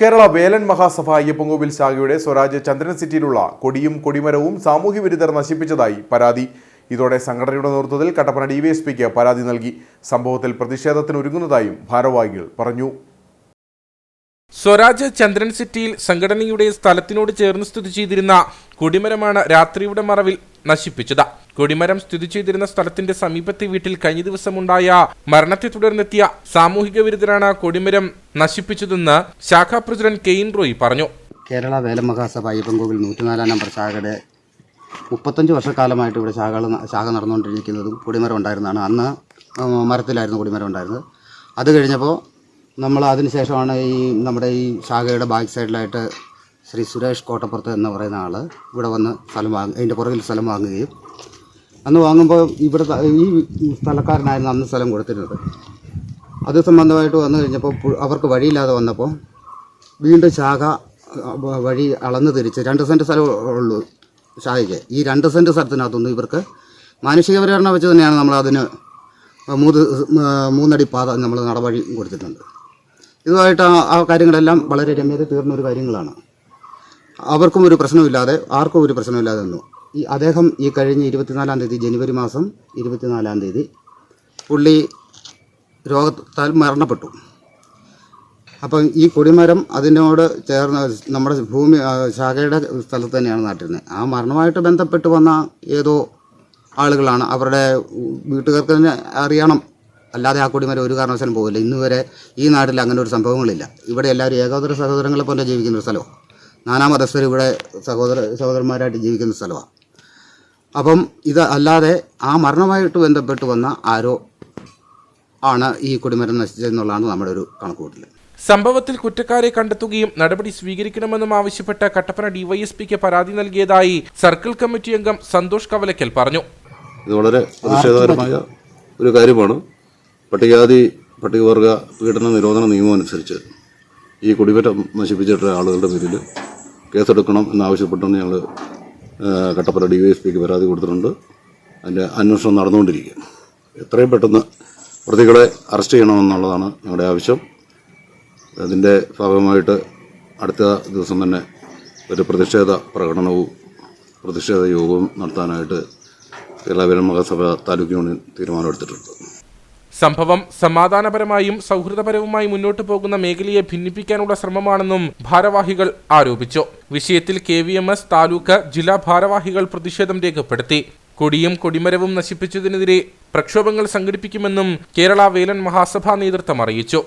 കേരള വേലൻ മഹാസഭ അയ്യപ്പങ്കോവിൽ ശാഖയുടെ സ്വരാജ് ചന്ദ്രൻ സിറ്റിയിലുള്ള കൊടിയും കൊടിമരവും സാമൂഹ്യ വിരുദ്ധർ നശിപ്പിച്ചതായി പരാതി. ഇതോടെ സംഘടനയുടെ നേതൃത്വത്തിൽ കട്ടപ്പന ഡിവൈഎസ്പിക്ക് പരാതി നൽകി. സംഭവത്തിൽ പ്രതിഷേധത്തിന് ഒരുങ്ങുന്നതായും ഭാരവാഹികൾ പറഞ്ഞു. സ്വരാജ് ചന്ദ്രൻ സിറ്റിയിൽ സംഘടനയുടെ സ്ഥലത്തിനോട് ചേർന്ന് സ്ഥിതി ചെയ്തിരുന്ന കൊടിമരമാണ് രാത്രിയുടെ മറവിൽ നശിപ്പിച്ചത്. കൊടിമരം സ്ഥിതി ചെയ്തിരുന്ന സ്ഥലത്തിന്റെ സമീപത്തെ വീട്ടിൽ കഴിഞ്ഞ ദിവസമുണ്ടായ മരണത്തെ തുടർന്നെത്തിയ സാമൂഹിക വിരുദ്ധരാണ് കൊടിമരം നശിപ്പിച്ചതെന്ന് ശാഖാ പ്രസിഡന്റ് കെയിൻ റോയ് പറഞ്ഞു. കേരള വേലമഹാസഭ അയ്യപ്പൻകോവിൽ നൂറ്റിനാലാം നമ്പർ ശാഖയുടെ മുപ്പത്തഞ്ച് വർഷക്കാലമായിട്ട് ഇവിടെ ശാഖകൾ ശാഖ നടന്നുകൊണ്ടിരിക്കുന്നതും കൊടിമരം ഉണ്ടായിരുന്നതാണ്. അന്ന് മരത്തിലായിരുന്നു കൊടിമരം ഉണ്ടായിരുന്നത്. അത് കഴിഞ്ഞപ്പോൾ നമ്മൾ അതിനുശേഷമാണ് ഈ നമ്മുടെ ഈ ശാഖയുടെ ബാക്ക് സൈഡിലായിട്ട് ശ്രീ സുരേഷ് കോട്ടപ്പുറത്ത് എന്ന് പറയുന്ന ആൾ ഇവിടെ വന്ന് സ്ഥലം വാങ്ങി അതിന്റെ പുറകിൽ സ്ഥലം വാങ്ങുകയും അന്ന് വാങ്ങുമ്പോൾ ഇവിടെ ഈ സ്ഥലക്കാരനായിരുന്നു അന്ന് സ്ഥലം കൊടുത്തിരുന്നത്. അത് സംബന്ധമായിട്ട് വന്നു കഴിഞ്ഞപ്പോൾ അവർക്ക് വഴിയില്ലാതെ വന്നപ്പോൾ വീണ്ടും ശാഖ വഴി അളന്ന് തിരിച്ച് രണ്ട് സെന്റ് സ്ഥലം ഉള്ളൂ ശാഖയ്ക്ക്. ഈ രണ്ട് സെന്റ് സ്ഥലത്തിനകത്തൊന്നും ഇവർക്ക് മാനുഷിക പരിഗണന വെച്ച് തന്നെയാണ് നമ്മൾ അതിന് മൂന്ന് മൂന്നടി പാത നമ്മൾ നടവഴി കൊടുത്തിട്ടുണ്ട്. ഇതുമായിട്ട് ആ ആ കാര്യങ്ങളെല്ലാം വളരെ രമ്യത തീർന്ന ഒരു കാര്യങ്ങളാണ്. അവർക്കും ഒരു പ്രശ്നമില്ലാതെ ആർക്കും ഒരു പ്രശ്നമില്ലാതെ നിന്നു. ഈ അദ്ദേഹം ഈ കഴിഞ്ഞ ഇരുപത്തിനാലാം തീയതി ജനുവരി മാസം ഇരുപത്തിനാലാം തീയതി പുള്ളി രോഗത്താൽ മരണപ്പെട്ടു. അപ്പം ഈ കൊടിമരം അതിനോട് ചേർന്ന് നമ്മുടെ ഭൂമി ശാഖയുടെ സ്ഥലത്ത് തന്നെയാണ് നട്ടിരുന്നത് ആ മരണമായിട്ട് ബന്ധപ്പെട്ട് വന്ന ഏതോ ആളുകളാണ്. അവരുടെ വീട്ടുകാർക്ക് തന്നെ അറിയണം. അല്ലാതെ ആ കൊടിമരം ഒരു കാരണവശാലും പോകില്ല ഇന്ന് വരെ ഈ നാട്ടിൽ അങ്ങനെ ഒരു സംഭവങ്ങളില്ല. ഇവിടെ എല്ലാവരും ഏകോദര സഹോദരങ്ങളെ പോലെ ജീവിക്കുന്ന ഒരു സ്ഥലമാണ് നാനാ മതസ്ഥർ ഇവിടെ സഹോദര സഹോദരന്മാരായിട്ട് ജീവിക്കുന്ന സ്ഥലമാണ് അപ്പം ഇത് അല്ലാതെ ആ മരണമായിട്ട് ബന്ധപ്പെട്ട് വന്ന ആരോ ആണ് ഈ കൊടിമരം നശിച്ചതെന്നുള്ളതാണ് നമ്മുടെ ഒരു കണക്കുകൂട്ടൽ. സംഭവത്തിൽ കുറ്റക്കാരെ കണ്ടെത്തുകയും നടപടി സ്വീകരിക്കണമെന്നും ആവശ്യപ്പെട്ട് കട്ടപ്പന ഡിവൈഎസ്പിക്ക് പരാതി നൽകിയതായി സർക്കിൾ കമ്മിറ്റി അംഗം സന്തോഷ് കവലക്കൽ പറഞ്ഞു. ഇത് വളരെ പ്രതിഷേധകരമായ ഒരു കാര്യമാണ്. പട്ടികജാതി പട്ടികവർഗ പീഡന നിരോധന നിയമം അനുസരിച്ച് ഈ കുടിമരം നശിപ്പിച്ചിട്ടുള്ള ആളുകളുടെ പേരിൽ കേസെടുക്കണം എന്നാവശ്യപ്പെട്ടാണ് ഞങ്ങൾ കട്ടപ്പന ഡി വൈ എസ് പിക്ക് പരാതി കൊടുത്തിട്ടുണ്ട്. അതിന്റെ അന്വേഷണം നടന്നുകൊണ്ടിരിക്കുക എത്രയും പെട്ടെന്ന് പ്രതികളെ അറസ്റ്റ് ചെയ്യണമെന്നുള്ളതാണ് ഞങ്ങളുടെ ആവശ്യം. അതിന്റെ ഭാഗമായിട്ട് അടുത്ത ദിവസം തന്നെ ഒരു പ്രതിഷേധ പ്രകടനവും പ്രതിഷേധ യോഗവും നടത്താനായിട്ട് കേരള വിരമഹസഭ മഹാസഭ താലൂക്ക് യൂണിയൻ തീരുമാനമെടുത്തിട്ടുണ്ട്. സംഭവം സമാധാനപരമായും സൗഹൃദപരവുമായി മുന്നോട്ടു പോകുന്ന മേഖലയെ ഭിന്നിപ്പിക്കാനുള്ള ശ്രമമാണെന്നും ഭാരവാഹികൾ ആരോപിച്ചു. വിഷയത്തിൽ K V M S taluk ജില്ലാ ഭാരവാഹികൾ പ്രതിഷേധം രേഖപ്പെടുത്തി. കൊടിയും കൊടിമരവും നശിപ്പിച്ചതിനെതിരെ പ്രക്ഷോഭങ്ങൾ സംഘടിപ്പിക്കുമെന്നും കേരള വേലൻ മഹാസഭാ നേതൃത്വം അറിയിച്ചു.